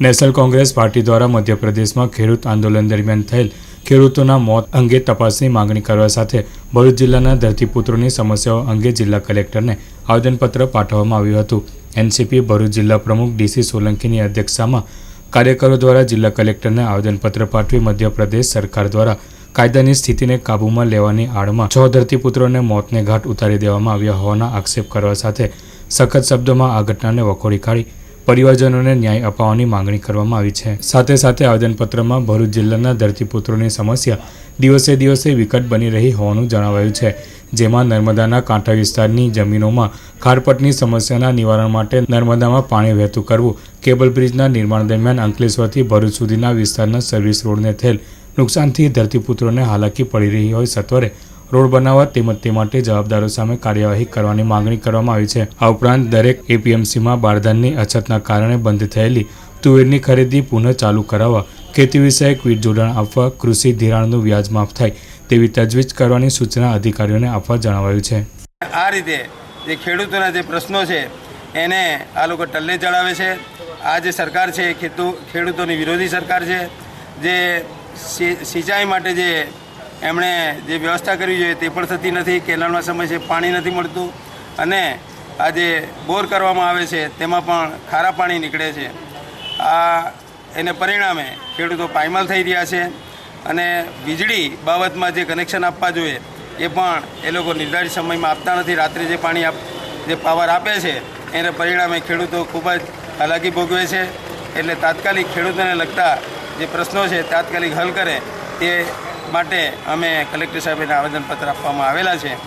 National Congress party દ્વારા મધ્યપ્રદેશમાં ખેડૂત આંદોલન દરમિયાન થયેલ ખેડૂતોના મોત અંગે તપાસની માંગણી કરવા સાથે ભરૂચ જિલ્લાના ધરતીપુત્રોની સમસ્યાઓ અંગે જિલ્લા કલેક્ટરને આવેદનપત્ર પાઠવવામાં આવ્યું હતું. એનસીપી ભરૂચ જિલ્લા પ્રમુખ ડીસી સોલંકીની અધ્યક્ષતામાં કાર્યકરો દ્વારા જિલ્લા કલેક્ટરને આવેદનપત્ર પાઠવી મધ્યપ્રદેશ સરકાર દ્વારા કાયદાની સ્થિતિને કાબૂમાં લેવાની આડમાં છ ધરતીપુત્રોને મોતને ઘાટ ઉતારી દેવામાં આવ્યા હોવાના આક્ષેપ કરવા સાથે સખત શબ્દોમાં આ ઘટનાને વખોડી કાઢી પરિવારજનોને ન્યાય અપાવવાની માંગણી કરવામાં આવી છે. સાથે સાથે આવેદનપત્રમાં ભરૂચ જિલ્લાના ધરતીપુત્રોની સમસ્યા દિવસે દિવસે વિકટ બની રહી હોવાનું જણાવાયું છે, જેમાં નર્મદાના કાંઠા વિસ્તારની જમીનોમાં ખારપટની સમસ્યાના નિવારણ માટે નર્મદામાં પાણી વહેતું કરવું, કેબલ બ્રિજના નિર્માણ દરમિયાન અંકલેશ્વરથી ભરૂચ સુધીના વિસ્તારના સર્વિસ રોડને થયેલ નુકસાનથી ધરતીપુત્રોને હાલાકી પડી રહી હોય સત્વરે રોડ બનાવવા તેમજ તે માટે જવાબદારો સામે કાર્યવાહી કરવાની માંગણી કરવામાં આવી છે. આ ઉપરાંત દરેક એપીએમસીમાં બારદાનની અછતના કારણે બંધ થયેલી તુવેરની ખરીદી પુનઃ ચાલુ કરાવવા ખેતી વિષયક વીજ જોડાણ આપવા કૃષિ ધિરાણનું વ્યાજ માફ થાય તેવી તજવીજ કરવાની સૂચના અધિકારીઓને આપવા જણાવાયું છે. આ રીતે જે ખેડૂતોના જે પ્રશ્નો છે, એને આ લોકો ટલ્લે ચડાવે છે. આ જે સરકાર છે ખેડૂતોની વિરોધી સરકાર છે, જે સિંચાઈ માટે જે એમણે જે વ્યવસ્થા કરવી જોઈએ તે પણ થતી નથી, કેનાલમાં સમયસર પાણી નથી મળતું અને આ જે બોર કરવામાં આવે છે તેમાં પણ ખારા પાણી નીકળે છે. આ એને પરિણામે ખેડૂતો પાયમાલ થઈ રહ્યા છે અને વીજળી બાબતમાં જે કનેક્શન આપવા જોઈએ એ પણ એ લોકો નિર્ધારિત સમયમાં આપતા નથી. રાત્રે જે પાણી આપ, જે પાવર આપે છે એને પરિણામે ખેડૂતો ખૂબ જ હાલાકી ભોગવે છે. એટલે તાત્કાલિક ખેડૂતોને લગતા જે પ્રશ્નો છે, તાત્કાલિક હલ કરે તે માટે અમે કલેક્ટર સાહેબને આવેદનપત્ર આપવામાં આવેલા છે.